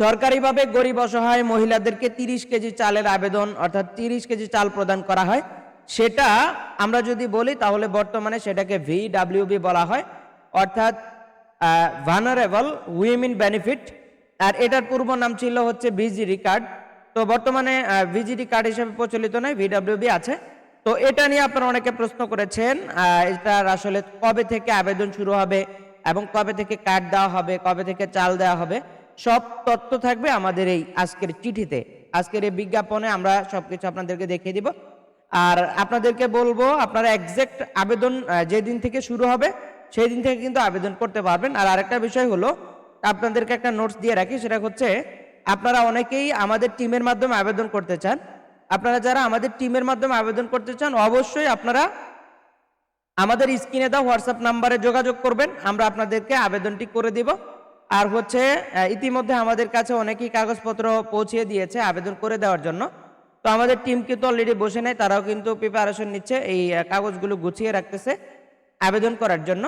সরকারিভাবে গরিব অসহায় মহিলাদেরকে তিরিশ কেজি চালের আবেদন, অর্থাৎ তিরিশ কেজি চাল প্রদান করা হয়। সেটা আমরা যদি বলি, তাহলে বর্তমানে সেটাকে ভিডাব্লিউবি বলা হয়। অর্থাৎ ভানারেবল উইমেন বেনিফিট আর এটার পূর্ব নাম ছিল হচ্ছে ভিজিডি কার্ড তো বর্তমানে ভিজিডি কার্ড হিসেবে প্রচলিত নয় ভিডাব্লিউবি আছে। তো এটা নিয়ে আপনারা অনেকে প্রশ্ন করেছেন এটার আসলে কবে থেকে আবেদন শুরু হবে এবং কবে থেকে কার্ড দেওয়া হবে, কবে থেকে চাল দেওয়া হবে। সব তথ্য থাকবে আমাদের এই আজকের চিঠিতে। আজকের এই বিজ্ঞাপনে আমরা সবকিছু আপনাদেরকে দেখিয়ে দিব। আর আপনাদেরকে বলব, আপনারা এক্সাক্ট আবেদন যেদিন থেকে শুরু হবে সেই দিন থেকে কিন্তু আবেদন করতে পারবেন। আর আরেকটা বিষয় হলো, আপনাদেরকে একটা নোটস দিয়ে রাখি, সেটা হচ্ছে, আপনারা অনেকেই আমাদের টিমের মাধ্যমে আবেদন করতে চান। আপনারা যারা আমাদের টিমের মাধ্যমে আবেদন করতে চান, অবশ্যই আপনারা আমাদের স্ক্রিনে দাও হোয়াটসঅ্যাপ নাম্বারে যোগাযোগ করবেন। আমরা আপনাদেরকে আবেদনটি করে দিব। আর হচ্ছে ইতিমধ্যে আমাদের কাছে অনেকেই কাগজপত্র পৌঁছিয়ে দিয়েছে আবেদন করে দেওয়ার জন্য। তো আমাদের টিম কিন্তু অলরেডি বসে নেয়, তারাও কিন্তু প্রিপারেশন নিচ্ছে এই কাগজগুলো গুছিয়ে রাখতেছে আবেদন করার জন্য।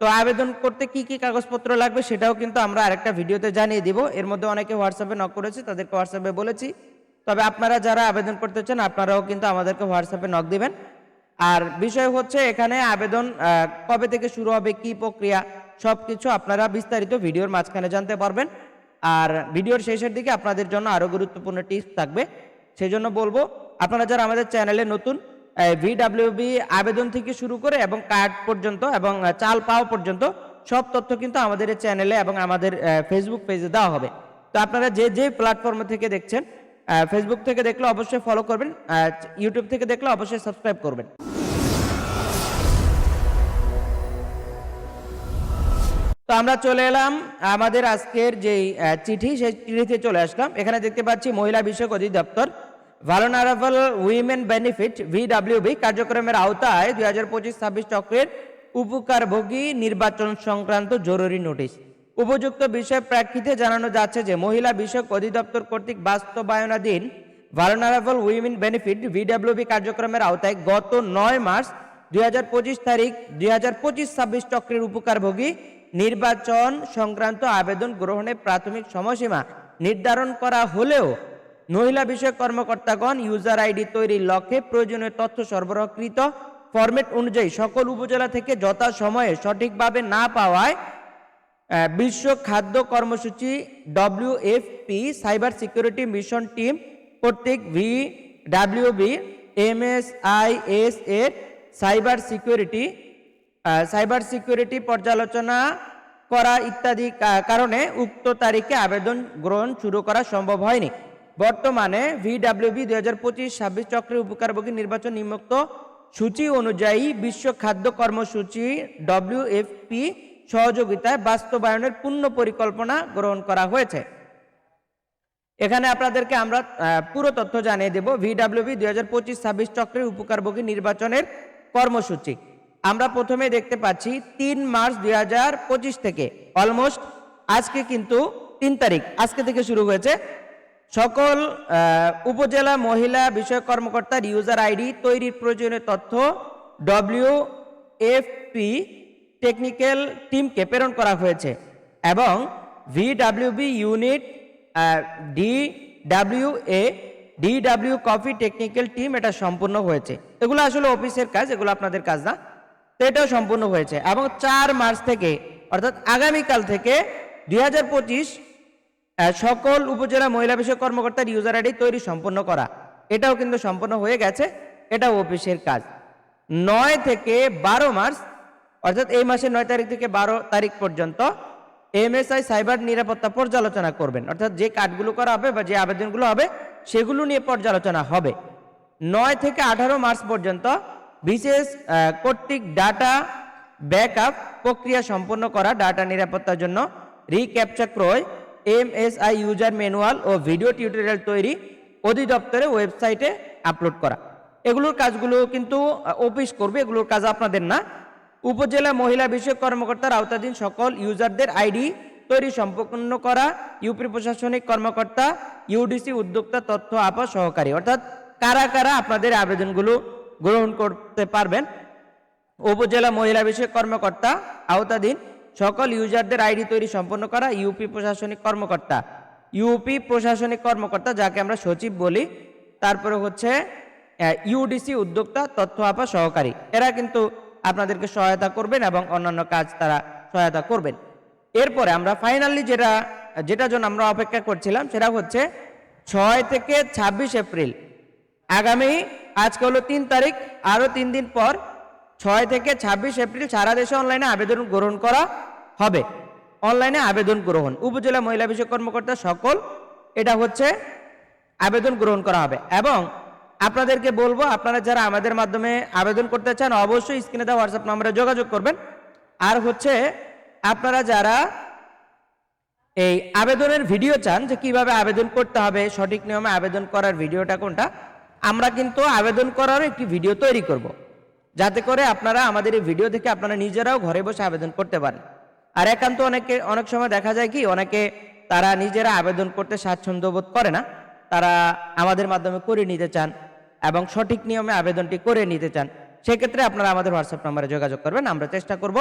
তো আবেদন করতে কি কি কাগজপত্র লাগবে সেটাও কিন্তু আমরা আরেকটা ভিডিওতে জানিয়ে দিব। এর মধ্যে অনেকে হোয়াটসঅ্যাপে নক করেছে, তাদেরকে হোয়াটসঅ্যাপে বলেছি। তবে আপনারা যারা আবেদন করতে চান, আপনারাও কিন্তু আমাদেরকে হোয়াটসঅ্যাপে নক দিবেন। আর বিষয় হচ্ছে এখানে আবেদন কবে থেকে শুরু হবে, কি প্রক্রিয়া সবকিছু আপনারা বিস্তারিত ভিডিওর মাঝখানে জানতে পারবেন। আর ভিডিওর শেষের দিকে আপনাদের জন্য আরও গুরুত্বপূর্ণ টিপস থাকবে। সেই জন্য বলব, আপনারা যারা আমাদের চ্যানেলে নতুন ভিডাব্লিউবি আবেদন থেকে শুরু করে এবং কার্ড পর্যন্ত এবং চাল পাওয়া পর্যন্ত সব তথ্য কিন্তু আমাদের এই চ্যানেলে এবং আমাদের ফেসবুক পেজে দেওয়া হবে। তো আপনারা যে যে প্ল্যাটফর্ম থেকে দেখছেন ফেসবুক থেকে দেখলে অবশ্যই ফলো করবেন ইউটিউব থেকে দেখলে অবশ্যই সাবস্ক্রাইব করবেন। তো আমরা চলে এলাম, আমাদের আজকের যে চিঠি, সেই চিঠিতে চলে আসলাম। এখানে দেখতে পাচ্ছি মহিলা বিষয়ক অধিদপ্তর ভালোনারাবল উইমেন বেনিফিট ভিডাব্লিউবি কার্যক্রমের আওতায় দুই হাজার পঁচিশ ছাব্বিশ চক্রের উপকারভোগী নির্বাচন সংক্রান্ত জরুরি নোটিশ। উপযুক্ত বিষয় প্রেক্ষিতে জানানো যাচ্ছে যে, মহিলা বিষয়ক অধিদপ্তর কর্তৃক বাস্তবায়নাধীন ভালোনারাবল উইমেন বেনিফিট ভিডাব্লিউবি কার্যক্রমের আওতায় গত নয় মার্চ দুই হাজার পঁচিশ তারিখ দুই হাজার পঁচিশ ছাব্বিশ চক্রের উপকারভোগী নির্বাচন সংক্রান্ত আবেদন গ্রহণের প্রাথমিক সময়সীমা নির্ধারণ করা হলেও মহিলা বিষয়ক কর্মকর্তাগণ ইউজার আইডি তৈরির লক্ষ্যে প্রয়োজনীয় তথ্য সরবরাহকৃত ফরম্যাট অনুযায়ী সকল উপজেলা থেকে যথাসময়ে সঠিকভাবে না পাওয়ায় বিশ্ব খাদ্য কর্মসূচি WFP cyber security mission team কর্তৃক V WB M S I S এর সাইবার সিকিউরিটি সাইবার সিকিউরিটি পর্যালোচনা করা ইত্যাদি কারণে উক্ত তারিখে আবেদন গ্রহণ শুরু করা সম্ভব হয়নি। বর্তমানে ভিডাব্লিউবি দুই হাজার পঁচিশ ছাব্বিশ চক্রের উপকারভোগী নির্বাচন নিম্নোক্ত সূচি অনুযায়ী বিশ্ব খাদ্য কর্মসূচি ডব্লিউএফপি সহযোগিতায় বাস্তবায়নের পূর্ণ পরিকল্পনা গ্রহণ করা হয়েছে। এখানে আপনাদেরকে আমরা পুরো তথ্য জানিয়ে দেব। ভিডাব্লিউবি দুই হাজার পঁচিশ ছাব্বিশ চক্রের উপকারভোগী নির্বাচনের কর্মসূচি। আমরা প্রথমে দেখতে পাচ্ছি তিন মার্চ দুই হাজার পঁচিশ থেকে অলমোস্ট আজকে কিন্তু তিন তারিখ, আজকে থেকে শুরু হয়েছে। সকল উপজেলা মহিলা বিষয়ক কর্মকর্তার ইউজার আইডি তৈরির প্রয়োজনীয় তথ্য ডব্লিউ এফপি টেকনিক্যাল টিমকে প্রেরণ করা হয়েছে এবং VWB unit D W A DW coffee technical team এটা সম্পূর্ণ হয়েছে। এগুলো আসলে অফিসের কাজ, এগুলো আপনাদের কাজ না। তো এটাও সম্পূর্ণ হয়েছে। এবং চার মার্চ থেকে, অর্থাৎ আগামীকাল থেকে দুই হাজার পঁচিশ সকল উপজেলা মহিলা বিষয়ক কর্মকর্তার ইউজার আইডি তৈরি সম্পন্ন করা। এটাও কিন্তু সম্পন্ন হয়ে গেছে। এটাও অফিসের কাজ। নয় থেকে বারো মার্চ, অর্থাৎ এই মাসের নয় তারিখ থেকে বারো তারিখ পর্যন্ত এমএসআই সাইবার নিরাপত্তা পর্যালোচনা করবেন। অর্থাৎ যে কার্ডগুলো করা হবে বা যে আবেদনগুলো হবে, সেগুলো নিয়ে পর্যালোচনা হবে। নয় থেকে আঠারো মার্চ পর্যন্ত বিশেষ কর্তৃক ডাটা ব্যাকআপ প্রক্রিয়া সম্পন্ন করা, ডাটা নিরাপত্তার জন্য রিক্যাপচার ক্রয়, এমএসআই ইউজার ম্যানুয়াল ও ভিডিও টিউটোরিয়াল তৈরি অধিদপ্তরে ওয়েবসাইটে আপলোড করা। এগুলোর কাজগুলো কিন্তু অফিস করবে, এগুলোর কাজ আপনাদের না। উপজেলা মহিলা বিষয়ক কর্মকর্তার আওতাধীন সকল ইউজারদের আইডি তৈরি সম্পন্ন করা, ইউপি প্রশাসনিক কর্মকর্তা, ইউডিসি উদ্যোক্তা, তথ্য আপা সহকারী। অর্থাৎ কারা কারা আপনাদের আবেদনগুলো গ্রহণ করতে পারবেন। উপজেলা মহিলা বিষয়ক কর্মকর্তা, আওতাধীন সকল ইউজারদের আইডি তৈরি সম্পন্ন করা ইউপি প্রশাসনিক কর্মকর্তা। ইউপি প্রশাসনিক কর্মকর্তা যাকে আমরা সচিব বলি, তারপরে হচ্ছে ইউডিসি উদ্যোক্তা, তথ্য আপা সহকারী। এরা কিন্তু আপনাদেরকে সহায়তা করবেন এবং অন্যান্য কাজ তারা সহায়তা করবেন। এরপরে আমরা ফাইনালি যেটা যেটার জন্য আমরা অপেক্ষা করছিলাম, সেটা হচ্ছে ছয় থেকে ছাব্বিশ এপ্রিল। আগামী, আজকে হলো তিন তারিখ, আরও তিন দিন পর ছয় থেকে ছাব্বিশ এপ্রিল সারা দেশে অনলাইনে আবেদন গ্রহণ করা হবে। অনলাইনে আবেদন গ্রহণ। উপজেলা মহিলা বিষয়ক কর্মকর্তা সকল এটা হচ্ছে আবেদন গ্রহণ করা হবে। এবং আপনাদেরকে বলব, আপনারা যারা আমাদের মাধ্যমে আবেদন করতে চান, অবশ্যই স্ক্রিনে দেওয়া হোয়াটসঅ্যাপ নম্বরে যোগাযোগ করবেন। আর হচ্ছে, আপনারা যারা এই আবেদনের ভিডিও চান যে কীভাবে আবেদন করতে হবে, সঠিক নিয়মে আবেদন করার ভিডিওটা কোনটা আমরা কিন্তু আবেদন করার একটি ভিডিও তৈরি করব। যাতে করে আপনারা আমাদের এই ভিডিও থেকে আপনারা নিজেরাও ঘরে বসে আবেদন করতে পারেন। আর একান্ত অনেকে, অনেক সময় দেখা যায় কি, অনেকে তারা নিজেরা আবেদন করতে স্বাচ্ছন্দ্য বোধ করে না। তারা আমাদের মাধ্যমে করে নিতে চান এবং সঠিক নিয়মে আবেদনটি করে নিতে চান। সেক্ষেত্রে আপনারা আমাদের হোয়াটসঅ্যাপ নম্বরে যোগাযোগ করবেন। আমরা চেষ্টা করব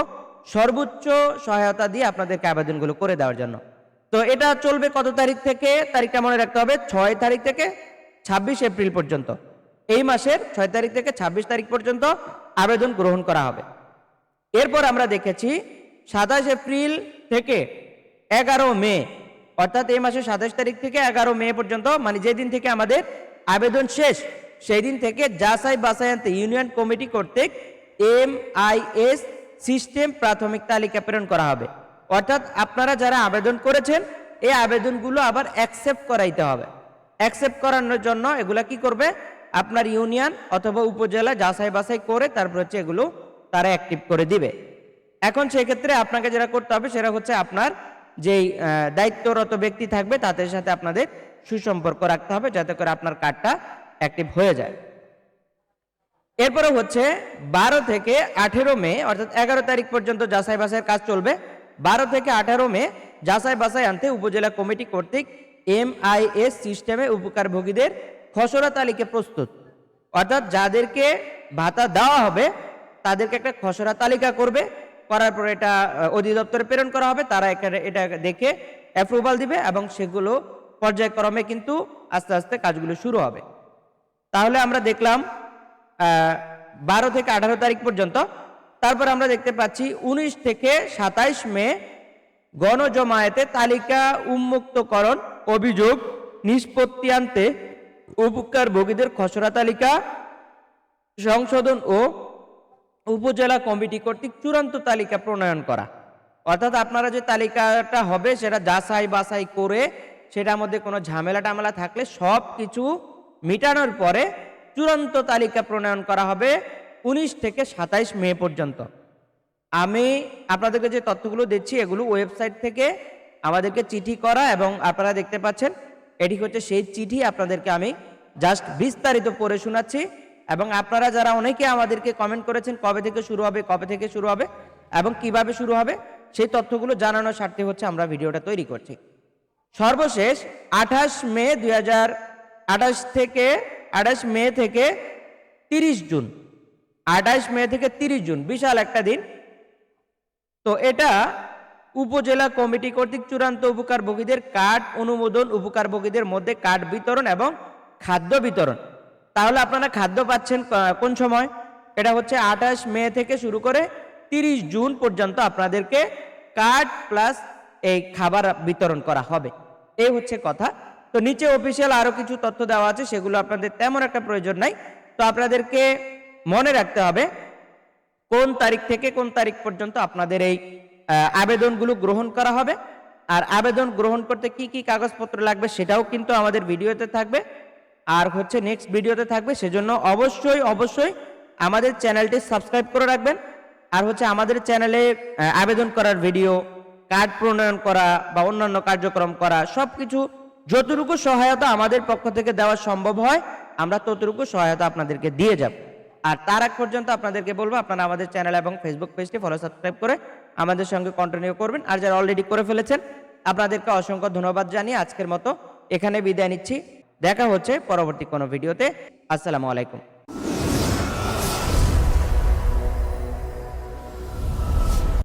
সর্বোচ্চ সহায়তা দিয়ে আপনাদেরকে আবেদনগুলো করে দেওয়ার জন্য। তো এটা চলবে কত তারিখ থেকে? তারিখটা মনে রাখতে হবে। ছয় তারিখ থেকে ছাব্বিশ এপ্রিল পর্যন্ত। এই মাসের ছয় তারিখ থেকে ছাব্বিশ তারিখ পর্যন্ত আবেদন গ্রহণ করা হবে। এরপর আমরা দেখেছি সাতাশ এপ্রিল থেকে এগারো মে, অর্থাৎ এই মাসের সাতাশ তারিখ থেকে এগারো মে পর্যন্ত মানে যেদিন থেকে আমাদের আবেদন শেষ, সেই দিন থেকে যাচাই বাছাইয়ান্তে ইউনিয়ন কমিটি কর্তৃক এম আই এস সিস্টেম প্রাথমিক তালিকা প্রেরণ করা হবে। অর্থাৎ আপনারা যারা আবেদন করেছেন, এই আবেদনগুলো আবার অ্যাকসেপ্ট করাইতে হবে। অ্যাকসেপ্ট করানোর জন্য এগুলা কি করবে? আপনার ইউনিয়ন অথবা উপজেলা যাচাই বাছাই করে তারপর হচ্ছে এগুলো তারা অ্যাক্টিভ করে দিবে। এখন সেক্ষেত্রে আপনাকে যেটা করতে হবে সেটা হচ্ছে আপনার যেই দায়িত্বরত ব্যক্তি থাকবে তাদের সাথে আপনাদের সুসম্পর্ক রাখতে হবে যাতে করে আপনার কার্ডটা অ্যাক্টিভ হয়ে যায়। এরপরে হচ্ছে বারো থেকে আঠেরো মে, অর্থাৎ এগারো তারিখ পর্যন্ত যাচাই বাছাইয়ের কাজ চলবে। বারো থেকে আঠারো মে যাচাই বাছাই আনতে উপজেলা কমিটি কর্তৃক এম আই এস সিস্টেমে উপকারভোগীদের খসড়া তালিকা প্রস্তুত। অর্থাৎ যাদেরকে ভাতা দেওয়া হবে, তাদেরকে একটা খসড়া তালিকা করবে। করার পর এটা অধিদপ্তরে প্রেরণ করা হবে। তারা এটা দেখে অ্যাপ্রুভাল দিবে এবং সেগুলো পর্যায়ক্রমে কিন্তু আস্তে আস্তে কাজগুলো শুরু হবে। তাহলে আমরা দেখলাম বারো থেকে আঠারো তারিখ পর্যন্ত। তারপর আমরা দেখতে পাচ্ছি, উনিশ থেকে সাতাইশ মে গণজমায়েতে তালিকা উন্মুক্তকরণ অভিযোগ, নিষ্পত্তি আনতে উপকারভোগীদের খসড়া তালিকা, সংশোধন ও উপজেলা কমিটি কর্তৃক চূড়ান্ত তালিকা প্রণয়ন করা। অর্থাৎ আপনারা যে তালিকাটা হবে সেটা যাচাই বাছাই করে সেটার মধ্যে কোনো ঝামেলা টামেলা থাকলে সব কিছু মিটানোর পরে চূড়ান্ত তালিকা প্রণয়ন করা হবে উনিশ থেকে সাতাইশ মে পর্যন্ত। আমি আপনাদেরকে যে তথ্যগুলো দিচ্ছি, এগুলো ওয়েবসাইট থেকে আমাদেরকে চিঠি করা এবং আপনারা দেখতে পাচ্ছেন, এটি হচ্ছে সেই চিঠি আপনাদেরকে আমি জাস্ট বিস্তারিত পড়ে শোনাচ্ছি এবং আপনারা যারা অনেকে আমাদেরকে কমেন্ট করেছেন, কবে থেকে শুরু হবে, কবে থেকে শুরু হবে এবং কীভাবে শুরু হবে, সেই তথ্যগুলো জানানোর স্বার্থে হচ্ছে আমরা ভিডিওটা তৈরি করছি। সর্বশেষ আঠাশ মে দুই হাজার আঠাশ থেকে আঠাশ মে থেকে তিরিশ জুন, আঠাশ মে থেকে তিরিশ জুন, বিশাল একটা দিন। তো এটা উপজেলা কমিটি কর্তৃক চূড়ান্ত উপকারভোগীদের কার্ড অনুমোদন উপকারভোগীদের মধ্যে কার্ড বিতরণ এবং খাদ্য বিতরণ। তাহলে আপনারা খাদ্য পাচ্ছেন কোন সময়? এটা হচ্ছে আঠাশ মে থেকে শুরু করে তিরিশ জুন পর্যন্ত আপনাদেরকে কার্ড প্লাস এই খাবার বিতরণ করা হবে। এই হচ্ছে কথা। তো নিচে অফিসিয়াল আরও কিছু তথ্য দেওয়া আছে, সেগুলো আপনাদের তেমন একটা প্রয়োজন নাই। তো আপনাদেরকে মনে রাখতে হবে, কোন তারিখ থেকে কোন তারিখ পর্যন্ত আপনাদের এই আবেদনগুলো গ্রহণ করা হবে। আর আবেদন গ্রহণ করতে কি কি কাগজপত্র লাগবে সেটাও কিন্তু আমাদের ভিডিওতে থাকবে। আর হচ্ছে নেক্সট ভিডিওতে থাকবে, সেজন্য অবশ্যই অবশ্যই আমাদের চ্যানেলটি সাবস্ক্রাইব করে রাখবেন। আর হচ্ছে আমাদের চ্যানেলে আবেদন করার ভিডিও কার্ড প্রণয়ন করা বা অন্যান্য কার্যক্রম করা, সবকিছু যতটুকু সহায়তা আমাদের পক্ষ থেকে দেওয়া সম্ভব হয়, আমরা ততটুকু সহায়তা আপনাদেরকে দিয়ে যাব। আর তার আগ পর্যন্ত আপনাদেরকে বলব, আপনারা আমাদের চ্যানেল এবং ফেসবুক পেজটি ফলো সাবস্ক্রাইব করে আমাদের সঙ্গে কন্টিনিউ করবেন। আর যারা অলরেডি করে ফেলেছেন, আপনাদেরকে অসংখ্য ধন্যবাদ জানিয়ে আজকের মতো এখানে বিদায় নিচ্ছি। দেখা হচ্ছে পরবর্তী কোনো ভিডিওতে। আসসালামু আলাইকুম।